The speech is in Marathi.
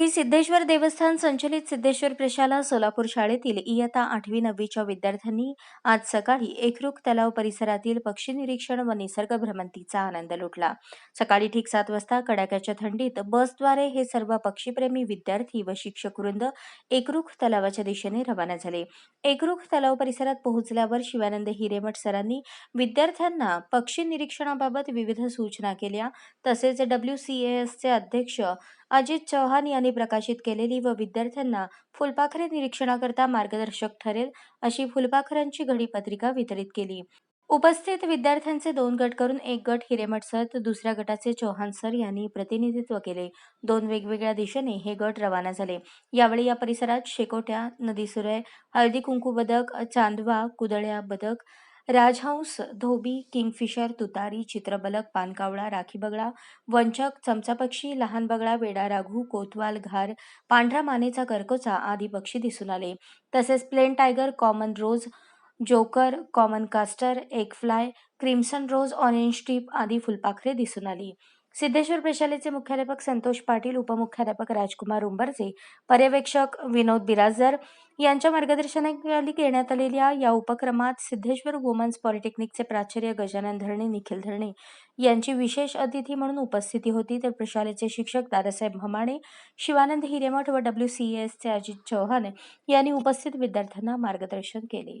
श्री सिद्धेश्वर देवस्थान संचलित सिद्धेश्वर प्रशाला सोलापूर शाळेतील इयत्ता आठवी नववीच्या विद्यार्थ्यांनी आज सकाळी एकरूख तलाव परिसरातील पक्षी निरीक्षण व निसर्ग भ्रमंतीचा आनंद लुटला. सकाळी ठीक सात वाजता कडाक्याच्या थंडीत बसद्वारे हे सर्व पक्षीप्रेमी विद्यार्थी व शिक्षक वृंद एकरूख तलावाच्या दिशेने रवाना झाले. एकरूख तलाव परिसरात पोहोचल्यावर शिवानंद हिरेमठ सरांनी विद्यार्थ्यांना पक्षी निरीक्षणाबाबत विविध सूचना केल्या. तसेच डब्ल्यू सी एसचे अध्यक्ष अजित चौहान यांनी प्रकाशित केलेली व विद्यार्थ्यांना फुलपाखरे निरीक्षणाकरता मार्गदर्शक ठरेल अशी फुलपाखरांची घडी पत्रिका वितरित केली. उपस्थित विद्यार्थ्यांचे दोन गट करून एक गट हिरेमठ सर तर दुसऱ्या गटाचे चौहान सर यांनी प्रतिनिधित्व केले. दोन वेगवेगळ्या दिशेने हे गट रवाना झाले. यावेळी या परिसरात शेकोट्या नदी सुरय हळदी कुंकू बदक चांदवा कुदळ्या बदक राजहंस धोबी किंगफिशर तुतारी चित्रबलक पानकावळा राखी बगळा वंचक चमचापक्षी लहान बगळा वेडा राघू कोतवाल घार पांढरा मानेचा करकोचा आदी पक्षी दिसून आले. तसेच plain tiger common rose joker common castor एक fly crimson rose orange tip आदी फुलपाखरे दिसून आली. सिद्धेश्वर प्रशालेचे मुख्याध्यापक संतोष पाटील उपमुख्याध्यापक राजकुमार उंबरजे पर्यवेक्षक विनोद बिराजदार यांच्या मार्गदर्शनाखाली घेण्यात आलेल्या या उपक्रमात सिद्धेश्वर वुमन्स पॉलिटेक्निकचे प्राचार्य गजानन धरणे निखिल धरणे यांची विशेष अतिथी म्हणून उपस्थिती होती. तर प्रशालेचे शिक्षक दादासाहेब भमाणे शिवानंद हिरेमठ व डब्ल्यू सी एसचे अजित चौहान यांनी उपस्थित विद्यार्थ्यांना मार्गदर्शन केले.